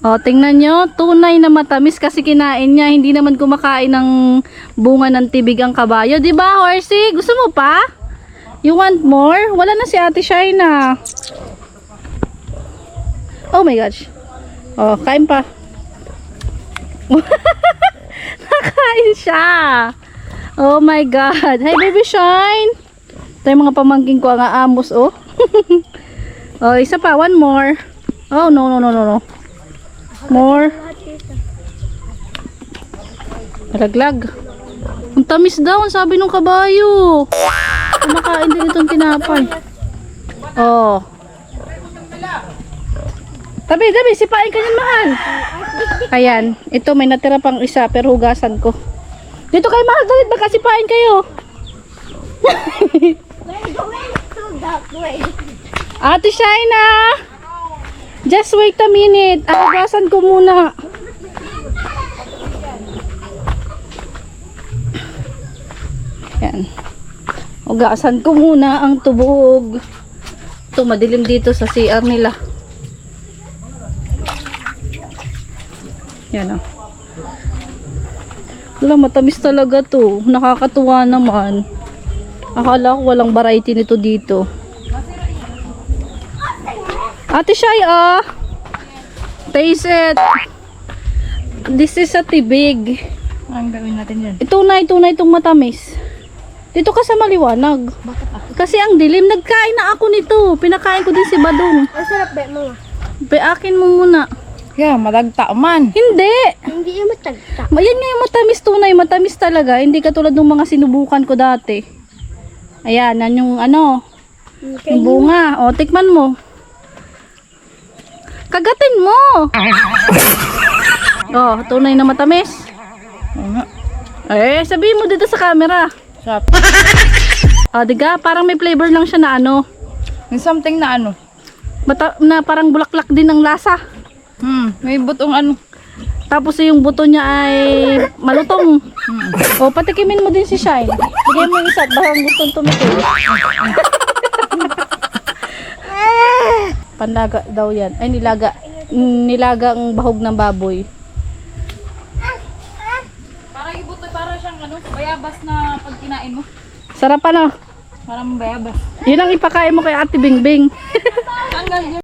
O, tingnan nyo, tunay na matamis kasi kinain niya. Hindi naman kumakain ng bunga ng tibig ang kabayo. Ba, Horsey? Gusto mo pa? You want more? Wala na si Ate Shaina. Oh my gosh. Oh, kain pa. Nakain siya. Oh my God. Hi, baby Shine. Ito mga pamangking ko ang aamos, oh. oh, isa pa. One more. Oh, no, no, no, no, no. More. Laglag. Ang tamis daw, ang sabi nung kabayo. Kumakain din itong tinapay. Oh. Tabi, tabi, sipain ka niyan, mahal. Ayan, ito may natira pang isa pero hugasan ko. Dito kayo mahal, dalit baka sipain kayo. Ate Shaina! Just wait a minute. Ah, hugasan ko muna. Yan. Hugasan ko muna ang tubog. Ito, madilim dito sa CR nila. Yan o. Wala, matamis talaga to. Nakakatuwa naman. Akala ko walang variety nito dito. Ate Shai, ah. Taste it. This is a tibig. Ang gawin natin yan. Tunay, tunay itong matamis. Dito ka sa maliwanag. Kasi ang dilim, nagkain na ako nito. Pinakain ko din si Badong. Ang sarap ba mga? Beakin mo muna. Yeah, madagta man. Hindi. Hindi yung matagta. Ma- Yan nga yung matamis tunay, matamis talaga. Hindi katulad ng mga sinubukan ko dati. Ayan, yan yung ano, yung bunga. O, tikman mo. Kagatin mo. oh, tunay na matamis. Eh, sabihin mo dito sa camera. Sarap. O, diga, parang may flavor lang siya na ano. May something na ano. Mata- na parang bulaklak din ng lasa. Hmm, may butong ano. Tapos yung buto niya ay malutong. O, patikimin mo din si Shine. Bigay mo isa at baka gustong tumikim. Panlaga daw yan. Ay, nilaga. Nilaga ang bahog ng baboy. Parang yung buto, para siyang ano, bayabas na pag kinain mo. Sarap ano? Parang bayabas. Yun ang ipakain mo kay Ate Bingbing. Tanggal yun.